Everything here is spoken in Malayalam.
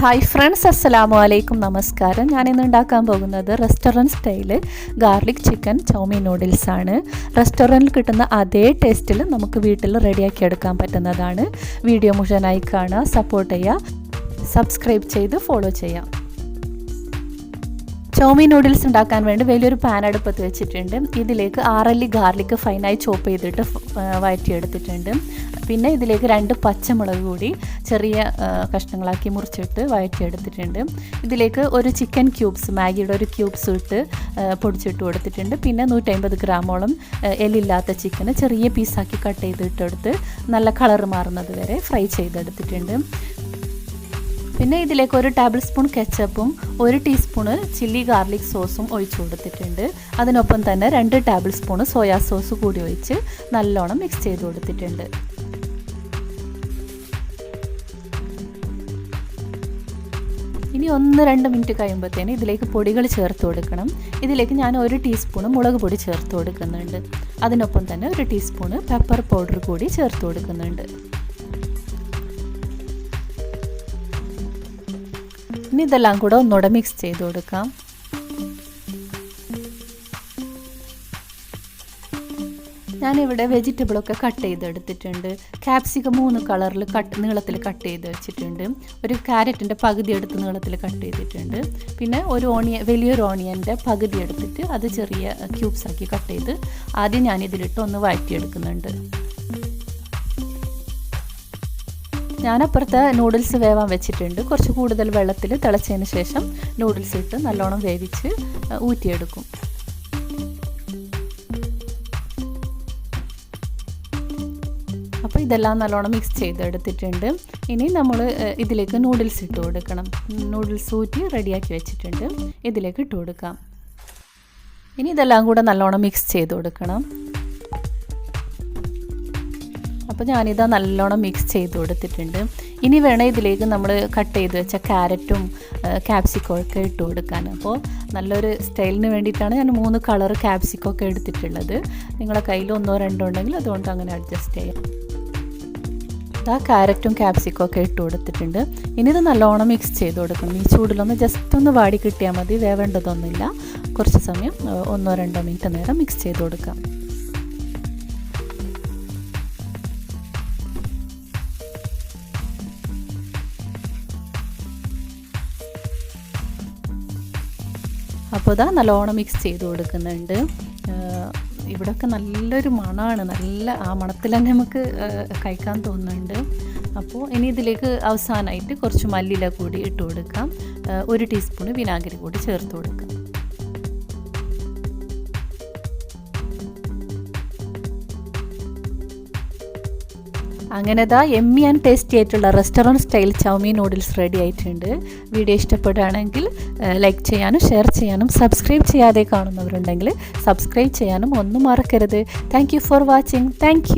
ഹായ് ഫ്രണ്ട്സ് അസ്സലാമു അലൈക്കും നമസ്കാരം ഞാൻ ഇന്ന് ഉണ്ടാക്കാൻ പോകുന്നത് restaurant style garlic chicken chow mein noodles ആണ്. റെസ്റ്റോറന്റിൽ കിട്ടുന്ന അതേ ടേസ്റ്റിൽ നമുക്ക് വീട്ടിൽ റെഡിയാക്കി എടുക്കാൻ പറ്റുന്നതാണ്. വീഡിയോ മുഴുവനായി കാണുക സപ്പോർട്ട് ചെയ്യുക. സബ്സ്ക്രൈബ് ചെയ്ത് ഫോളോ ചെയ്യാം ചൗമീൻ നൂഡിൽസ് ഉണ്ടാക്കാൻ വേണ്ടി വലിയൊരു പാൻ അടുപ്പത്ത് വെച്ചിട്ടുണ്ട്. ഇതിലേക്ക് ആറല്ലി ഗാർലിക് ഫൈനായി ചോപ്പ് ചെയ്തിട്ട് വഴറ്റിയെടുത്തിട്ടുണ്ട് പിന്നെ ഇതിലേക്ക് രണ്ട് പച്ചമുളക് കൂടി ചെറിയ കഷ്ണങ്ങളാക്കി മുറിച്ചിട്ട് വഴറ്റിയെടുത്തിട്ടുണ്ട് ഇതിലേക്ക് ഒരു ചിക്കൻ ക്യൂബ്സ് മാഗിയുടെ ഒരു ക്യൂബ്സ് ഇട്ട് പൊടിച്ചിട്ട് കൊടുത്തിട്ടുണ്ട്. പിന്നെ നൂറ്റമ്പത് ഗ്രാമോളം എല്ലില്ലാത്ത ചിക്കന് ചെറിയ പീസാക്കി കട്ട് ചെയ്തിട്ടെടുത്ത് നല്ല കളർ മാറുന്നത് വരെ ഫ്രൈ ചെയ്തെടുത്തിട്ടുണ്ട്. പിന്നെ ഇതിലേക്ക് ഒരു ടേബിൾ സ്പൂൺ കെച്ചപ്പും ഒരു ടീസ്പൂണ് ചില്ലി ഗാർലിക് സോസും ഒഴിച്ചു കൊടുത്തിട്ടുണ്ട്. അതിനൊപ്പം തന്നെ രണ്ട് ടേബിൾ സ്പൂണ് സോയാ സോസ് കൂടി ഒഴിച്ച് നല്ലോണം മിക്സ് ചെയ്ത് കൊടുത്തിട്ടുണ്ട്. ഇനി ഒന്ന് രണ്ട് മിനിറ്റ് കഴിയുമ്പോഴത്തേന് ഇതിലേക്ക് പൊടികൾ ചേർത്ത് കൊടുക്കണം. ഇതിലേക്ക് ഞാൻ ഒരു ടീസ്പൂണ് മുളക് പൊടി ചേർത്ത് കൊടുക്കുന്നുണ്ട്. അതിനൊപ്പം തന്നെ ഒരു ടീസ്പൂണ് പെപ്പർ പൗഡർ കൂടി ചേർത്ത് കൊടുക്കുന്നുണ്ട്. ഇനി ഇതെല്ലാം കൂടെ ഒന്നുകൂടെ മിക്സ് ചെയ്ത് കൊടുക്കാം. ഞാനിവിടെ വെജിറ്റബിളൊക്കെ കട്ട് ചെയ്തെടുത്തിട്ടുണ്ട്. ക്യാപ്സിക്കം മൂന്ന് കളറിൽ കട്ട് നീളത്തിൽ കട്ട് ചെയ്ത് വെച്ചിട്ടുണ്ട്. ഒരു ക്യാരറ്റിന്റെ പകുതി എടുത്ത് നീളത്തിൽ കട്ട് ചെയ്തിട്ടുണ്ട്. പിന്നെ ഒരു ഓണിയൻ വലിയൊരു ഓണിയന്റെ പകുതി എടുത്തിട്ട് അത് ചെറിയ ക്യൂബ്സ് ആക്കി കട്ട് ചെയ്ത് ആദ്യം ഞാനിതിലിട്ട് ഒന്ന് വഴറ്റിയെടുക്കുന്നുണ്ട്. ഞാനപ്പുറത്ത് നൂഡിൽസ് വേവാൻ വെച്ചിട്ടുണ്ട്. കുറച്ച് കൂടുതൽ വെള്ളത്തിൽ തിളച്ചതിന് ശേഷം നൂഡിൽസ് ഇട്ട് നല്ലോണം വേവിച്ച് ഊറ്റിയെടുക്കും. അപ്പോൾ ഇതെല്ലാം നല്ലോണം മിക്സ് ചെയ്തെടുത്തിട്ടുണ്ട്. ഇനി നമ്മൾ ഇതിലേക്ക് നൂഡിൽസ് ഇട്ട് കൊടുക്കണം. നൂഡിൽസ് ഊറ്റി റെഡിയാക്കി വെച്ചിട്ടുണ്ട്. ഇതിലേക്ക് ഇട്ട് കൊടുക്കാം. ഇനി ഇതെല്ലാം കൂടെ നല്ലോണം മിക്സ് ചെയ്ത് കൊടുക്കണം. അപ്പോൾ ഞാനിത് നല്ലോണം മിക്സ് ചെയ്ത് കൊടുത്തിട്ടുണ്ട്. ഇനി വേണം ഇതിലേക്ക് നമ്മൾ കട്ട് ചെയ്ത് വെച്ച ക്യാരറ്റും ക്യാപ്സിക്കോ ഒക്കെ ഇട്ട് കൊടുക്കാൻ അപ്പോൾ നല്ലൊരു സ്റ്റൈലിന് വേണ്ടിയിട്ടാണ് ഞാൻ മൂന്ന് കളർ ക്യാപ്സിക്കോ ഒക്കെ എടുത്തിട്ടുള്ളത്. നിങ്ങളുടെ കയ്യിൽ ഒന്നോ രണ്ടോ ഉണ്ടെങ്കിൽ അതുകൊണ്ട് അങ്ങനെ അഡ്ജസ്റ്റ് ചെയ്യാം. ആ ക്യാരറ്റും ക്യാപ്സിക്കോ ഒക്കെ ഇട്ട് കൊടുത്തിട്ടുണ്ട്. ഇനി ഇത് നല്ലോണം മിക്സ് ചെയ്ത് കൊടുക്കണം. ഈ ചൂടിലൊന്ന് ജസ്റ്റ് ഒന്ന് വാടി കിട്ടിയാൽ മതി. വേവേണ്ടതൊന്നുമില്ല. കുറച്ച് സമയം ഒന്നോ രണ്ടോ മിനിറ്റ് നേരം മിക്സ് ചെയ്ത് കൊടുക്കാം. അപ്പോൾ ഇതാ നല്ലോണം മിക്സ് ചെയ്ത് കൊടുക്കുന്നുണ്ട്. ഇവിടെയൊക്കെ നല്ലൊരു മണമാണ്. നല്ല ആ മണത്തിൽ തന്നെ നമുക്ക് കഴിക്കാൻ തോന്നുന്നുണ്ട്. അപ്പോൾ ഇനി ഇതിലേക്ക് അവസാനമായിട്ട് കുറച്ച് മല്ലിയില കൂടി ഇട്ട് കൊടുക്കാം. ഒരു ടീസ്പൂൺ വിനാഗിരി കൂടി ചേർത്ത് കൊടുക്കാം. അങ്ങനെ ദാ എമ്മി ആൻഡ് ടേസ്റ്റി ആയിട്ടുള്ള restaurant style chow mein noodles ready ആയിട്ടുണ്ട്. വീഡിയോ ഇഷ്ടപ്പെടുകയാണെങ്കിൽ ലൈക്ക് ചെയ്യാനും ഷെയർ ചെയ്യാനും സബ്സ്ക്രൈബ് ചെയ്യാതെ കാണുന്നവരുണ്ടെങ്കിൽ സബ്സ്ക്രൈബ് ചെയ്യാനും ഒന്നും മറക്കരുത്. Thank for watching thank